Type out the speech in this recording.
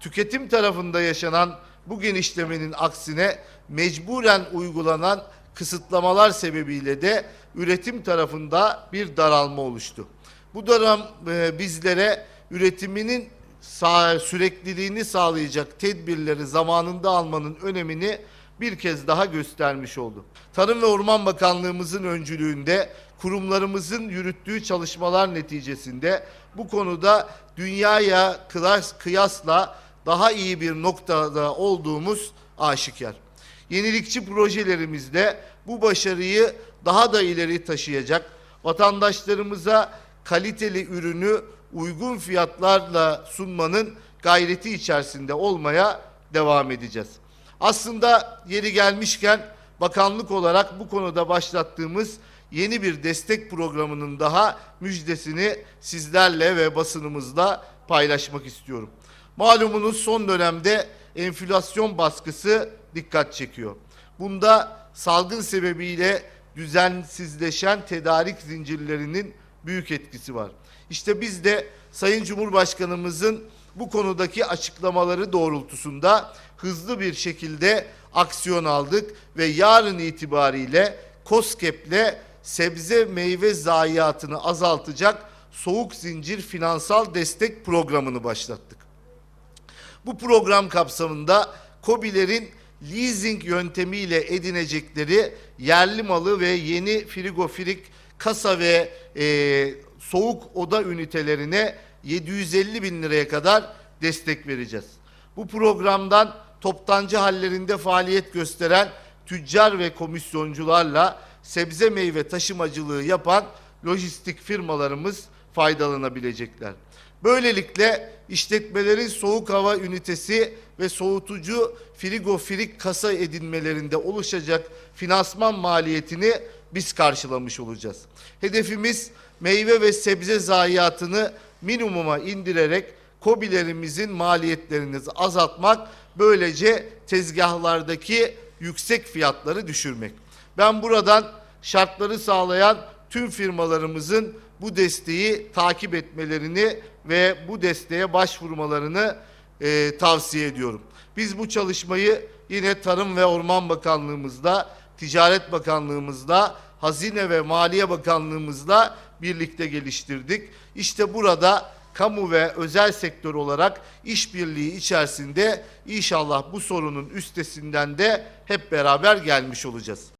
Tüketim tarafında yaşanan bu genişlemenin aksine mecburen uygulanan kısıtlamalar sebebiyle de üretim tarafında bir daralma oluştu. Bu daram e, bizlere üretiminin sürekliliğini sağlayacak tedbirleri zamanında almanın önemini bir kez daha göstermiş oldu. Tarım ve Orman Bakanlığımızın öncülüğünde kurumlarımızın yürüttüğü çalışmalar neticesinde bu konuda dünyaya kıyas, kıyasla daha iyi bir noktada olduğumuz aşikar. Yenilikçi projelerimizle bu başarıyı daha da ileri taşıyacak, vatandaşlarımıza kaliteli ürünü uygun fiyatlarla sunmanın gayreti içerisinde olmaya devam edeceğiz. Aslında yeri gelmişken bakanlık olarak bu konuda başlattığımız yeni bir destek programının daha müjdesini sizlerle ve basınımızla paylaşmak istiyorum. Malumunuz son dönemde enflasyon baskısı dikkat çekiyor. Bunda salgın sebebiyle düzensizleşen tedarik zincirlerinin büyük etkisi var. İşte biz de Sayın Cumhurbaşkanımızın bu konudaki açıklamaları doğrultusunda hızlı bir şekilde aksiyon aldık ve yarın itibariyle COSGAP'le sebze meyve zayiatını azaltacak soğuk zincir finansal destek programını başlattık. Bu program kapsamında KOBİ'lerin leasing yöntemiyle edinecekleri yerli malı ve yeni frigofilik kasa ve e, soğuk oda ünitelerine 750 bin liraya kadar destek vereceğiz. Bu programdan toptancı hallerinde faaliyet gösteren tüccar ve komisyoncularla sebze meyve taşımacılığı yapan lojistik firmalarımız faydalanabilecekler. Böylelikle işletmelerin soğuk hava ünitesi ve soğutucu frigofilik kasa edinmelerinde oluşacak finansman maliyetini biz karşılamış olacağız. Hedefimiz meyve ve sebze zayiatını minimuma indirerek kobilerimizin maliyetlerini azaltmak, böylece tezgahlardaki yüksek fiyatları düşürmek. Ben buradan şartları sağlayan tüm firmalarımızın bu desteği takip etmelerini ve bu desteğe başvurmalarını e, tavsiye ediyorum. Biz bu çalışmayı yine Tarım ve Orman Bakanlığımızda, Ticaret Bakanlığımızda, Hazine ve Maliye Bakanlığımızla birlikte geliştirdik. İşte burada kamu ve özel sektör olarak işbirliği içerisinde inşallah bu sorunun üstesinden de hep beraber gelmiş olacağız.